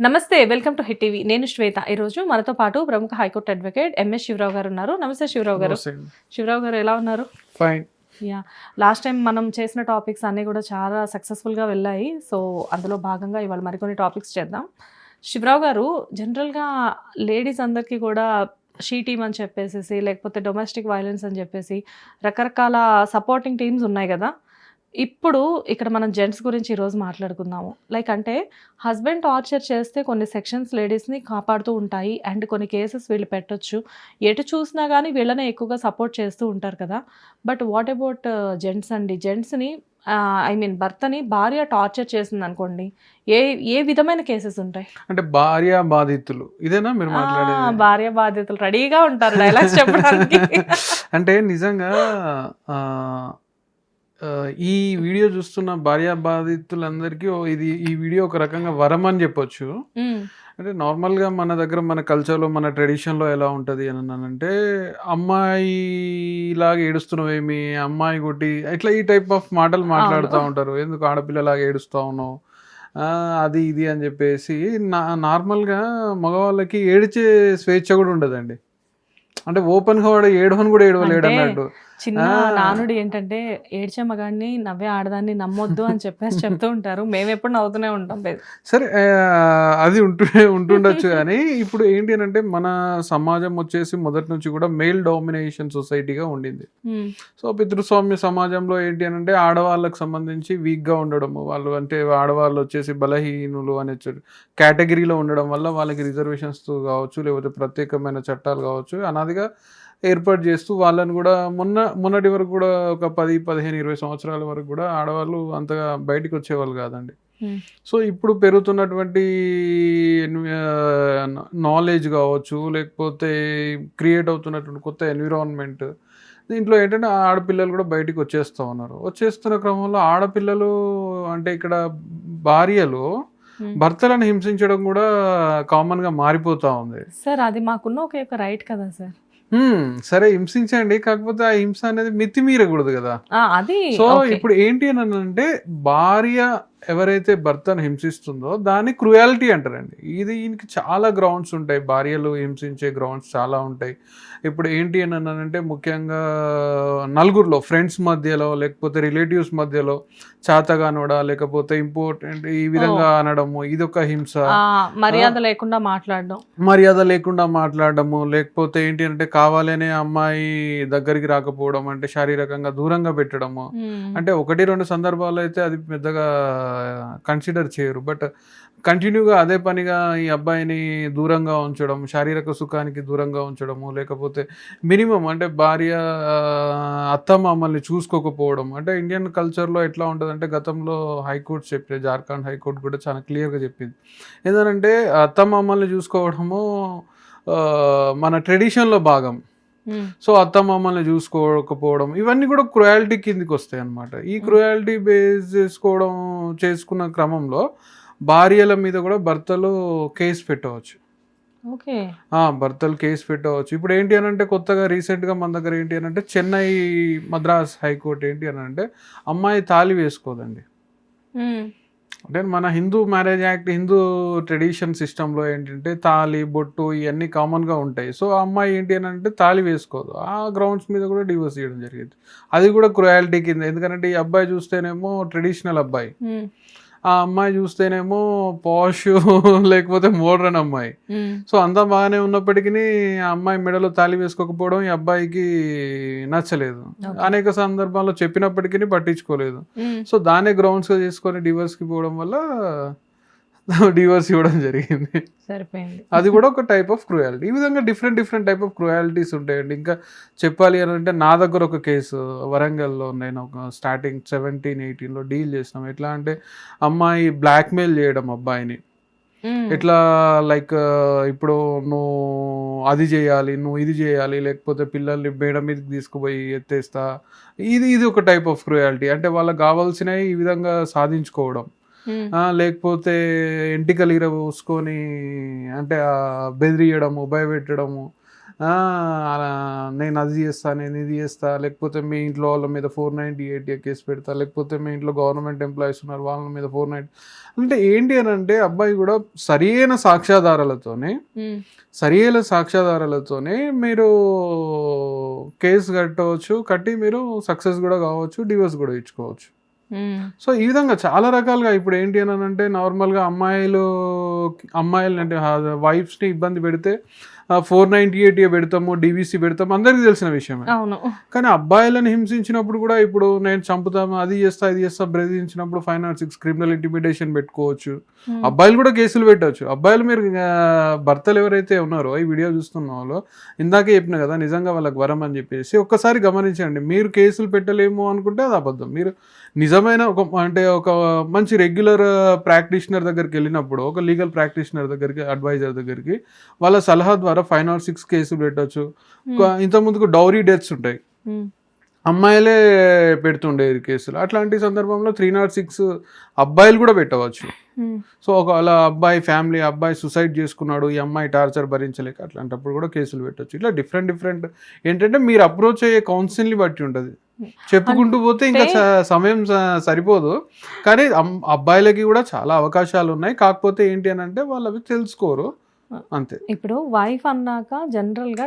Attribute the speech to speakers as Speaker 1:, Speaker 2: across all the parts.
Speaker 1: నమస్తే welcome to hit TV. నేను శ్వేత. ఈ రోజు మనతో పాటు ప్రముఖ హైకోర్టు అడ్వకేట్ ఎంఎస్ శివరావు గారు ఉన్నారు. నమస్తే శివరావు గారు. శివరావు గారు ఎలా ఉన్నారు?
Speaker 2: ఫైన్
Speaker 1: యా లాస్ట్ టైం మనం చేసిన టాపిక్స్ అన్నీ కూడా చాలా సక్సెస్ఫుల్గా వెళ్ళాయి. సో అందులో భాగంగా ఇవాళ మరికొన్ని టాపిక్స్ చేద్దాం. శివరావు గారు జనరల్గా లేడీస్ అందరికీ కూడా షీ టీమ్ అని చెప్పేసి లేకపోతే డొమెస్టిక్ వైలెన్స్ అని చెప్పేసి రకరకాల సపోర్టింగ్ టీమ్స్ ఉన్నాయి కదా. ఇప్పుడు ఇక్కడ మనం జెంట్స్ గురించి ఈరోజు మాట్లాడుకుందాము. లైక్ అంటే హస్బెండ్ టార్చర్ చేస్తే కొన్ని సెక్షన్స్ లేడీస్ని కాపాడుతూ ఉంటాయి. అండ్ కొన్ని కేసెస్ వీళ్ళు పెట్టొచ్చు. ఎటు చూసినా కానీ వీళ్ళనే ఎక్కువగా సపోర్ట్ చేస్తూ ఉంటారు కదా. బట్ వాట్ అబౌట్ జెంట్స్ అండి? జెంట్స్ని ఐ మీన్ భర్తని భార్య టార్చర్ చేసింది అనుకోండి ఏ ఏ విధమైన కేసెస్ ఉంటాయి?
Speaker 2: అంటే భార్య బాధితులు. ఇదేనా మీరు మాట్లాడేది?
Speaker 1: భార్య బాధ్యతలు రెడీగా ఉంటారు డైలాగ్స్ చెప్పడానికి.
Speaker 2: అంటే నిజంగా ఈ వీడియో చూస్తున్న భార్య బాధితులందరికీ ఓ ఇది ఈ వీడియో ఒక రకంగా వరం అని చెప్పొచ్చు. అంటే నార్మల్గా మన దగ్గర మన కల్చర్లో మన ట్రెడిషన్లో ఎలా ఉంటుంది అని అంటే అమ్మాయి లాగా ఏడుస్తున్నావేమి అమ్మాయి కొట్టి ఇట్లా ఈ టైప్ ఆఫ్ మాటలు మాట్లాడుతూ ఉంటారు. ఎందుకు ఆడపిల్లలాగా ఏడుస్తా ఉన్నావు? ఆ, అది ఇది అని చెప్పేసి నా నార్మల్గా మగవాళ్ళకి ఏడిచే స్వేచ్ఛ కూడా ఉండదండి. అంటే ఓపెన్గా వాడు ఏడవని కూడా ఏడవలేడు
Speaker 1: అంటే
Speaker 2: అన్నట్టు.
Speaker 1: చిన్న. నానుడి ఏంటంటే ఏడ్చే మగాడిని నవ్వే ఆడదాన్ని నమ్మొద్దు అని చెప్పేసి చెప్తూ ఉంటారు. మేము ఎప్పుడు నవ్వుతూనే ఉంటాం
Speaker 2: సరే అది ఉంటుండే ఉంటుండొచ్చు కానీ ఇప్పుడు ఏంటి అని అంటే మన సమాజం వచ్చేసి మొదటి నుంచి కూడా మేల్ డామినేషన్ సొసైటీగా ఉండింది. సో పితృస్వామ్య సమాజంలో ఏంటి అని అంటే ఆడవాళ్ళకి సంబంధించి వీక్గా ఉండడము వాళ్ళు అంటే ఆడవాళ్ళు వచ్చేసి బలహీనులు అనే కేటగిరీలో ఉండడం వల్ల వాళ్ళకి రిజర్వేషన్స్ కావచ్చు లేకపోతే ప్రత్యేకమైన చట్టాలు కావచ్చు. అనాదిగా ఏర్పాటు చేస్తూ వాళ్ళని కూడా మొన్న మొన్నటి వరకు కూడా ఒక పది పదిహేను ఇరవై సంవత్సరాల వరకు కూడా ఆడవాళ్ళు అంతగా బయటికి వచ్చేవాళ్ళు కాదండి సో ఇప్పుడు పెరుగుతున్నటువంటి నాలెడ్జ్ కావచ్చు లేకపోతే క్రియేట్ అవుతున్నటువంటి కొత్త ఎన్విరాన్మెంట్ దీంట్లో ఏంటంటే ఆడపిల్లలు కూడా బయటికి వచ్చేస్తూ ఉన్నారు వచ్చేస్తున్న క్రమంలో ఆడపిల్లలు అంటే ఇక్కడ భార్యలు. భర్తలను హింసించడం కూడా కామన్గా మారిపోతూ ఉంది.
Speaker 1: సార్ అది మాకున్న ఒక యొక్క రైట్ కదా సార్
Speaker 2: హ్మ్, సరే హింసించండి కాకపోతే ఆ హింస అనేది మితిమీరకూడదు కదా.
Speaker 1: అది
Speaker 2: సో. ఇప్పుడు ఏంటి అని అంటే భార్య ఎవరైతే భర్తను హింసిస్తుందో దాన్ని క్రుయాలిటీ అంటారండి. ఇది ఈయనకి చాలా గ్రౌండ్స్ ఉంటాయి. భార్యలు హింసించే గ్రౌండ్స్ చాలా ఉంటాయి. ఇప్పుడు ఏంటి అని అంటే ముఖ్యంగా నలుగురిలో ఫ్రెండ్స్ మధ్యలో లేకపోతే రిలేటివ్స్ మధ్యలో చాతగానోడా లేకపోతే ఇంపార్టెంట్ ఈ విధంగా అనడము ఇదొక హింస.
Speaker 1: ఆ, మర్యాద లేకుండా మాట్లాడడం.
Speaker 2: మర్యాద లేకుండా మాట్లాడడము లేకపోతే ఏంటి అంటే కావాలనే అమ్మాయి దగ్గరికి రాకపోవడం అంటే శారీరకంగా దూరంగా పెట్టడము. అంటే ఒకటి రెండు సందర్భాలు అయితే అది పెద్దగా కన్సిడర్ చేయరు. బట్ కంటిన్యూగా అదే పనిగా ఈ అబ్బాయిని దూరంగా ఉంచడం శారీరక సుఖానికి దూరంగా ఉంచడము లేకపోతే మినిమం అంటే భార్య అత్త మామల్ని చూసుకోకపోవడం. అంటే ఇండియన్ కల్చర్లో ఎట్లా ఉంటుంది అంటే గతంలో హైకోర్టు చెప్పే జార్ఖండ్ హైకోర్టు కూడా చాలా క్లియర్గా చెప్పింది. ఏంటంటే అత్త మామల్ని చూసుకోవడము మన ట్రెడిషన్లో భాగం. సో అత్త మామల్ని చూసుకోకపోవడం ఇవన్నీ కూడా క్రుయాలిటీ కిందికి వస్తాయి అన్నమాట. ఈ క్రుయాలిటీ బేస్ చేసుకోవడం చేసుకున్న క్రమంలో భార్యల మీద కూడా భర్తలు కేసు పెట్టవచ్చు. భర్తలు కేసు పెట్టవచ్చు. ఇప్పుడు ఏంటి అని అంటే కొత్తగా రీసెంట్గా మన దగ్గర ఏంటి అని అంటే చెన్నై మద్రాస్ హైకోర్టు ఏంటి అని అంటే అమ్మాయి తాళి వేసుకోదండి.
Speaker 1: ఉమ్,
Speaker 2: అంటే మన Hindu marriage act Hindu tradition సిస్టంలో ఏంటంటే తాళి బొట్టు ఇవన్నీ కామన్గా ఉంటాయి. సో ఆ అమ్మాయి ఏంటి అని అంటే తాళి వేసుకోదు. ఆ గ్రౌండ్స్ మీద కూడా డివోర్స్ చేయడం జరిగింది. అది కూడా క్రుయాలిటీ కింద. ఎందుకంటే ఈ అబ్బాయి చూస్తేనేమో ట్రెడిషనల్ అబ్బాయి.
Speaker 1: Hmm.
Speaker 2: ఆ అమ్మాయి చూస్తేనేమో పాష్ లేకపోతే మోడ్రన్ అమ్మాయి సో అంతా బాగానే ఉన్నప్పటికీ ఆ అమ్మాయి మెడలో తాళి వేసుకోకపోవడం ఈ అబ్బాయికి నచ్చలేదు. అనేక సందర్భాల్లో చెప్పినప్పటికీ పట్టించుకోలేదు. సో దానే గ్రౌండ్స్గా చేసుకొని డివోర్స్కి పోవడం వల్ల డివోర్స్ ఇవ్వడం జరిగింది.
Speaker 1: సరిపోయింది.
Speaker 2: అది కూడా ఒక టైప్ ఆఫ్ క్రూయాలిటీ. ఈ విధంగా different different type of cruelties ఉంటాయండి. ఇంకా చెప్పాలి అని అంటే నా దగ్గర ఒక కేసు వరంగల్లో నేను ఒక స్టార్టింగ్ సెవెంటీన్ ఎయిటీన్లో డీల్ చేసినాం. ఎట్లా అంటే అమ్మాయి బ్లాక్మెయిల్ చేయడం అబ్బాయిని. ఎట్లా లైక్ ఇప్పుడు నువ్వు అది చేయాలి నువ్వు ఇది చేయాలి లేకపోతే పిల్లల్ని మేడ మీదకి తీసుకుపోయి ఎత్తేస్తా. ఇది ఇది ఒక టైప్ ఆఫ్ క్రూయాలిటీ. అంటే వాళ్ళకి కావాల్సినవి ఈ విధంగా సాధించుకోవడం. లేకపోతే ఎంటికలు ఇర పోసుకొని అంటే బెదిరియడము భయపెట్టడము నేను అది చేస్తా నేను ఇది చేస్తా లేకపోతే మీ ఇంట్లో వాళ్ళ మీద ఫోర్ నైంటీ ఎయిట్ కేసు పెడతా లేకపోతే మీ ఇంట్లో గవర్నమెంట్ ఎంప్లాయీస్ ఉన్నారు వాళ్ళ మీద ఫోర్ నైంటీ అంటే ఏంటి అని అంటే అబ్బాయి కూడా సరియైన సాక్ష్యాధారాలతోనే
Speaker 1: ఉమ్,
Speaker 2: సరియైన సాక్ష్యాధారాలతోనే మీరు కేసు కట్టవచ్చు కట్టి మీరు సక్సెస్ కూడా కావచ్చు డివోర్స్ కూడా ఇచ్చుకోవచ్చు.
Speaker 1: Hmm.
Speaker 2: సో ఈ విధంగా చాలా రకాలుగా ఇప్పుడు ఏంటి అని అంటే నార్మల్గా అమ్మాయిలు అమ్మాయిలు అంటే వైఫ్స్ని ఇబ్బంది పెడితే ఫోర్ నైంటీ ఎయిట్ పెడతాము డివిసి పెడతాము అందరికీ తెలిసిన విషయమే.
Speaker 1: అవును.
Speaker 2: కానీ అబ్బాయిలను హింసించినప్పుడు కూడా ఇప్పుడు నేను చంపుతాము అది చేస్తా ఇది చేస్తా బెదిరించినప్పుడు five nought six criminal intimidation పెట్టుకోవచ్చు.
Speaker 1: ఉమ్,
Speaker 2: అబ్బాయిలు కూడా కేసులు పెట్టవచ్చు అబ్బాయిలు మీరు భర్తలు ఎవరైతే ఉన్నారో ఈ వీడియో చూస్తున్న వాళ్ళు ఇందాకే చెప్పిన కదా నిజంగా వాళ్ళకి వరం అని చెప్పేసి ఒక్కసారి గమనించండి. మీరు కేసులు పెట్టలేము అనుకుంటే అది అబద్ధం. మీరు నిజమైన ఒక అంటే ఒక మంచి రెగ్యులర్ ప్రాక్టీషనర్ దగ్గరికి వెళ్ళినప్పుడు ఒక లీగల్ ప్రాక్టీషనర్ దగ్గరికి అడ్వైజర్ దగ్గరికి వాళ్ళ సలహా ద్వారా ఫైవ్ నాట్ సిక్స్ కేసులు పెట్టవచ్చు ఇంత ముందుకు డౌరీ డెత్స్ ఉంటాయి.
Speaker 1: ఉమ్,
Speaker 2: అమ్మాయిలే పెడుతుండేది కేసులు. అట్లాంటి సందర్భంలో త్రీ నాట్ సిక్స్ అబ్బాయిలు కూడా పెట్టవచ్చు.
Speaker 1: ఉమ్,
Speaker 2: సో ఒకవేళ అబ్బాయి ఫ్యామిలీ అబ్బాయి సుసైడ్ చేసుకున్నాడు ఈ అమ్మాయి టార్చర్ భరించలేక అట్లాంటప్పుడు కూడా కేసులు పెట్టొచ్చు. ఇట్లా డిఫరెంట్ డిఫరెంట్ ఏంటంటే మీరు అప్రోచ్ అయ్యే కౌన్సిల్ని బట్టి ఉంటుంది. చెప్పుకుంటూ పోతే ఇంకా సమయం సరిపోదు. కానీ అబ్బాయిలకి కూడా చాలా అవకాశాలు ఉన్నాయి. కాకపోతే ఏంటి అని అంటే వాళ్ళు అవి తెలుసుకోరు. అంతే.
Speaker 1: ఇప్పుడు వైఫ్ అన్నాక జనరల్గా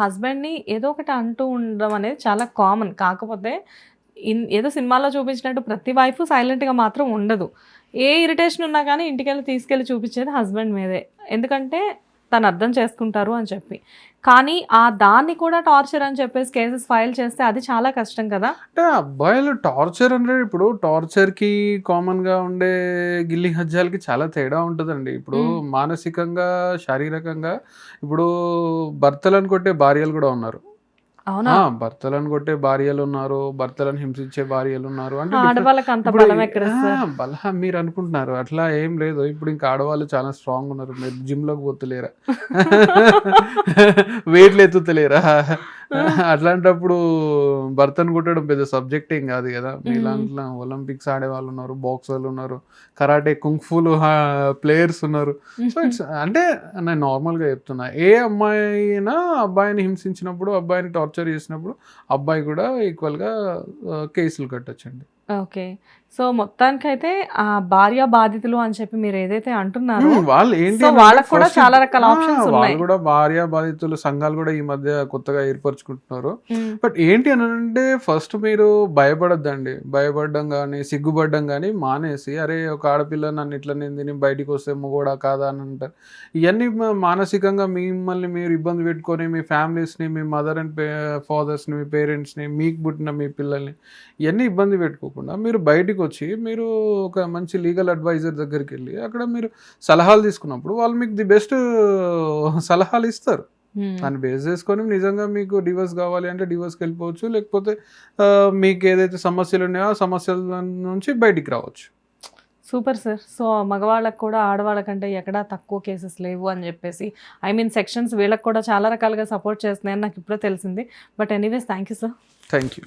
Speaker 1: హస్బెండ్ని ఏదో ఒకటి అంటూ ఉండడం అనేది చాలా కామన్ కాకపోతే ఇన్ ఏదో సినిమాలో చూపించినట్టు ప్రతి వైఫ్ సైలెంట్గా మాత్రం ఉండదు. ఏ ఇరిటేషన్ ఉన్నా కానీ ఇంటికెళ్ళి తీసుకెళ్ళి చూపించేది హస్బెండ్ మీదే. ఎందుకంటే తను అర్థం చేసుకుంటారు అని చెప్పి. కానీ ఆ దాన్ని కూడా టార్చర్ అని చెప్పేసి కేసెస్ ఫైల్ చేస్తే అది చాలా కష్టం కదా?
Speaker 2: అంటే అబ్బాయిలు టార్చర్ అంటే ఇప్పుడు టార్చర్కి కామన్గా ఉండే గిల్లి హజ్జాలకి చాలా తేడా ఉంటుందండి. ఇప్పుడు. మానసికంగా శారీరకంగా ఇప్పుడు భర్తలను కొట్టే భార్యలు కూడా ఉన్నారు.
Speaker 1: అవునా?
Speaker 2: భర్తలను కొట్టే భార్యలు ఉన్నారు భర్తలను హింసించే భార్యలు ఉన్నారు అంటే
Speaker 1: ఆడవాళ్ళకి అంత బలం ఎక్కడ?
Speaker 2: బలం మీరు అనుకుంటున్నారు అట్లా ఏం లేదు. ఇప్పుడు ఇంకా ఆడవాళ్ళు చాలా స్ట్రాంగ్ ఉన్నారు మీరు జిమ్లోకి పోతలేరా? వెయిట్లు ఎత్తుతలేరా అట్లాంటప్పుడు భర్తను కొట్టడం పెద్ద సబ్జెక్ట్ ఏం కాదు కదా. మీ. దాంట్లో ఒలింపిక్స్ ఆడే వాళ్ళు ఉన్నారు బాక్సర్లు ఉన్నారు కరాటే కుంగ్ఫూలు ప్లేయర్స్ ఉన్నారు. సో ఇట్స్ అంటే నేను నార్మల్గా చెప్తున్నా ఏ అమ్మాయి అయినా అబ్బాయిని హింసించినప్పుడు అబ్బాయిని టార్చర్ చేసినప్పుడు అబ్బాయి కూడా ఈక్వల్గా కేసులు కట్టొచ్చండి.
Speaker 1: ఓకే. సో మొత్తానికైతే ఆ భార్య బాధితులు అని చెప్పి మీరు ఏదైతే అంటున్నారో
Speaker 2: వాళ్ళు ఏంటి
Speaker 1: వాళ్ళకు కూడా చాలా రకాల
Speaker 2: ఆ,
Speaker 1: options ఉన్నాయి.
Speaker 2: వాళ్ళు కూడా భార్య బాధితులు సంఘాలు కూడా ఈ మధ్య కొత్తగా ఏర్పరచుకుంటున్నారు. బట్ ఏంటి అని అంటే ఫస్ట్ మీరు భయపడొద్దండి. భయపడడం కానీ సిగ్గుపడడం కానీ మానేసి అరే ఒక ఆడపిల్ల నన్ను ఇట్లా నిందిని బయటికి వస్తే మొగోడా కాదా అని అంటారు. ఇవన్నీ మానసికంగా మిమ్మల్ని మీరు ఇబ్బంది పెట్టుకొని మీ ఫ్యామిలీస్ని మీ మదర్ అండ్ ఫాదర్స్ని మీ పేరెంట్స్ని మీకు పుట్టిన మీ పిల్లల్ని ఇవన్నీ ఇబ్బంది పెట్టుకోకుండా మీరు బయటికి వచ్చి మీరు ఒక మంచి లీగల్ అడ్వైజర్ దగ్గరికి వెళ్ళి అక్కడ మీరు సలహాలు తీసుకున్నప్పుడు వాళ్ళు మీకు ది బెస్ట్ సలహాలు ఇస్తారు. దాన్ని బేస్ చేసుకొని నిజంగా మీకు డివోర్స్ కావాలి అంటే డివోర్స్కి వెళ్ళిపోవచ్చు. లేకపోతే మీకు ఏదైతే సమస్యలు ఉన్నాయో ఆ సమస్యల నుంచి బయటికి రావచ్చు.
Speaker 1: Super sir. సో మగవాళ్ళకు కూడా ఆడవాళ్ళకంటే ఎక్కడా తక్కువ కేసెస్ లేవు అని చెప్పేసి ఐ మీన్ సెక్షన్స్ వీళ్ళకి కూడా చాలా రకాలుగా సపోర్ట్ చేస్తున్నాయని నాకు ఇప్పుడే తెలిసింది. But anyways thank you sir.
Speaker 2: Thank you.